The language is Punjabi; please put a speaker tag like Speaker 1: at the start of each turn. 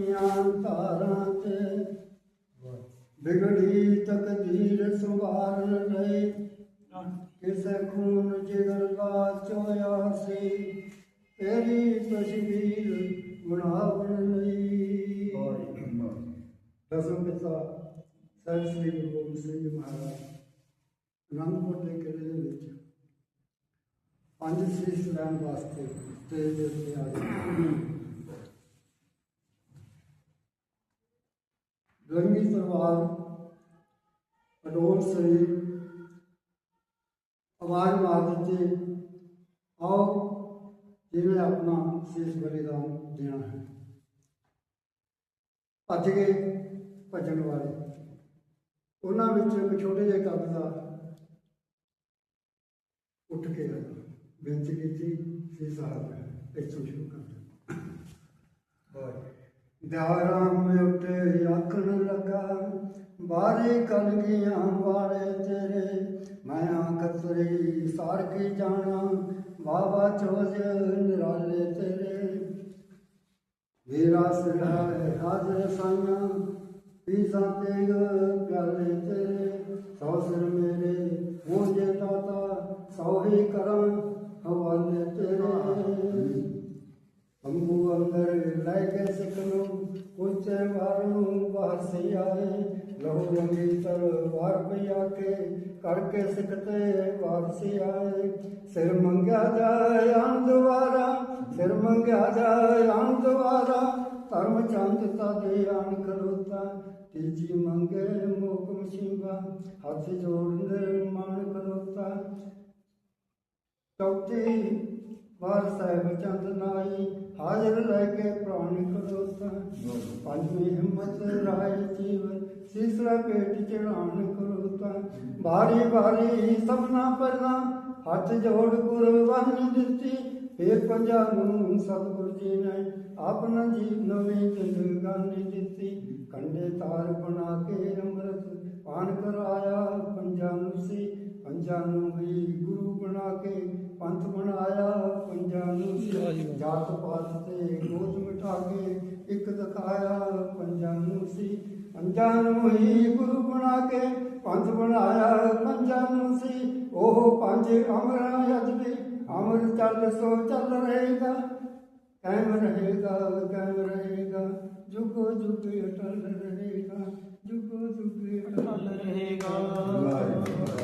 Speaker 1: ਧਾਰਾਂ ਤੇ ਬਿਗੜੀ ਤਕਦੀਰ ਸੰਭਾਲ ਲਈ ਕਿਸੇ ਖੂਨ ਜਿਗਰ ਦਾ ਚੋਇਆ ਸੀ ਤੇਰੀ ਤਸਵੀਰ ਬਣਾਉਣ ਲਈ ਦਸਮ ਪਿਤਾ ਸਰ ਸ੍ਰੀ ਗੁਰੂ ਗੋਬਿੰਦ ਸਿੰਘ ਜੀ ਮਹਾਰਾਜ ਅਨੰਦਪੁਰ ਦੇ ਕਿਲੇ ਦੇ ਵਿੱਚ ਪੰਜ ਸੀਸ ਲੈਣ ਵਾਸਤੇ ਸਟੇਜ ਦੇ ਉੱਤੇ ਆਏ ਰੰਗੀ ਤਲਵਾਰ ਅਡੋਲ ਸਰੀਰ, ਆਵਾਜ਼ ਮਾਰ ਦਿੱਤੀ, ਆਓ, ਜਿਵੇਂ ਆਪਣਾ ਸੀਸ ਬਲੀਦਾਨ ਦੇਣਾ ਹੈ। ਭੱਜ ਗਏ ਭੱਜਣ ਵਾਲੇ। ਉਹਨਾਂ ਵਿੱਚ ਇੱਕ ਛੋਟੇ ਜਿਹੇ ਕੱਦ ਦਾ ਉੱਠ ਕੇ ਆਇਆ ਬੇਨਤੀ ਕੀਤੀ ਸੀ ਸਾਹਿਬ ਇੱਥੋਂ ਸ਼ੁਰੂ ਕਰ ਦਿਆਰਾਮ ਉੱਤੇ ਆਖਣ ਲੱਗਾ ਬਾਰੇ ਕਲਗੀਆਂ ਵਾਲੇ ਤੇਰੇ, ਮੈਂ ਆਖ ਤੇਰੀ ਸਾਰ ਕੀ ਜਾਣਾ ਬਾਬਾ ਚੋਜ ਨਿਰਾਲੇ ਤੇਰੇ। ਮੇਰਾ ਸਿਰ ਹਾਜ਼ਰ ਸਾਈਆਂ, ਪੀਸਾਂ ਤੇਗ ਪਿਆਲੇ ਤੇਰੇ। ਸੌ ਸਿਰ ਮੇਰੇ ਹੋ ਜੇ ਦਾਤਾ, ਸੌ ਹੀ ਕਰਾਂ ਅੰਦਰ ਕੇ ਸਿੱਖ ਨੂੰ ਉੱਚੇ ਬਾਹਰ ਸੇ ਆਏ ਲਹੂ ਰੰਗੀ ਤਲਵਾਰ ਪਿਆ ਕੇ ਕਰਕੇ ਸਿੱਖ ਵਾਪਸੀ ਆਏ। ਸਿਰ ਮੰਗਿਆ ਜਾਏ ਆਂ ਦੁਆਰਾ, ਸਿਰ ਮੰਗਿਆ ਜਾਏ ਆਂ ਦੁਆਰਾ। ਧਰਮ ਚੰਦ ਤਾ ਦੇ ਆਣ ਖਲੋਤਾ, ਤੀਜੀ ਮੰਗੇ ਮੋਕ ਮਸ਼ੀਬਾ, ਹੱਥ ਜੋੜ ਨਿਰਮਾਣ ਖਲੋਤਾ। ਚੌਥੀ ਵਾਰ ਸਾਹਿਬ ਚੰਦ ਨਾਈ ਹਾਜ਼ਰ ਲੈ ਕੇ ਪ੍ਰਾਣ ਖਲੋਤਾ ਪੰਜਵੀਂ ਹਿੰਮਤ ਰਾਏ ਜੀਵ ਸੀਸਰਾ ਪੇਟ ਚੜਾਣ ਖਲੋਤਾ ਬਾਰੀ ਬਾਰੀ ਸਭਨਾ ਪਹਿਲਾਂ ਹੱਥ ਜੋੜ ਕੁਰਬਾਨੀ ਦਿੱਤੀ, ਫੇਰ ਪੰਜਾਂ ਨੂੰ ਸਤਿਗੁਰ ਜੀ ਨੇ ਆਪਣਾ ਜੀਵ ਨਵੀਂ ਜ਼ਿੰਦਗਾਨੀ ਦਿੱਤੀ। ਕੰਡੇ ਤਾਰ ਬਣਾ ਕੇ ਅੰਮ੍ਰਿਤ ਪਾਨ ਕਰਾਇਆ, ਪੰਜਾਂ ਨੂੰ ਸੀ ਪੰਜਾਂ ਨੂੰ ਵੀ ਗੁਰੂ ਬਣਾ ਕੇ ਪੰਥ ਬਣਾਇਆ। ਪੰਜਾਂ ਨੂੰ ਸੀ ਜਾਤ ਪਾਤ ਤੇ ਗੋਤ ਮਿਟਾ ਕੇ ਇੱਕ ਦਿਖਾਇਆ। ਪੰਜਾਂ ਨੂੰ ਸੀ ਪੰਜਾਂ ਨੂੰ ਹੀ ਗੁਰੂ ਬਣਾ ਕੇ ਪੰਥ ਬਣਾਇਆ। ਪੰਜਾਂ ਨੂੰ ਸੀ ਉਹ ਪੰਜ ਅਮਰਾਂ ਅਜਬੀ ਅਮਰ ਚੱਲ ਸੋ ਚੱਲ ਰਹੇਗਾ। ਕਾਇਮ ਰਹੇਗਾ ਕਾਇਮ ਰਹੇਗਾ। ਜੁਗੋ ਜੁਗ ਅਟਲ ਰਹੇਗਾ ਜੁਗੋ ਜੁਗ ਅਟਲ
Speaker 2: ਰਹੇਗਾ।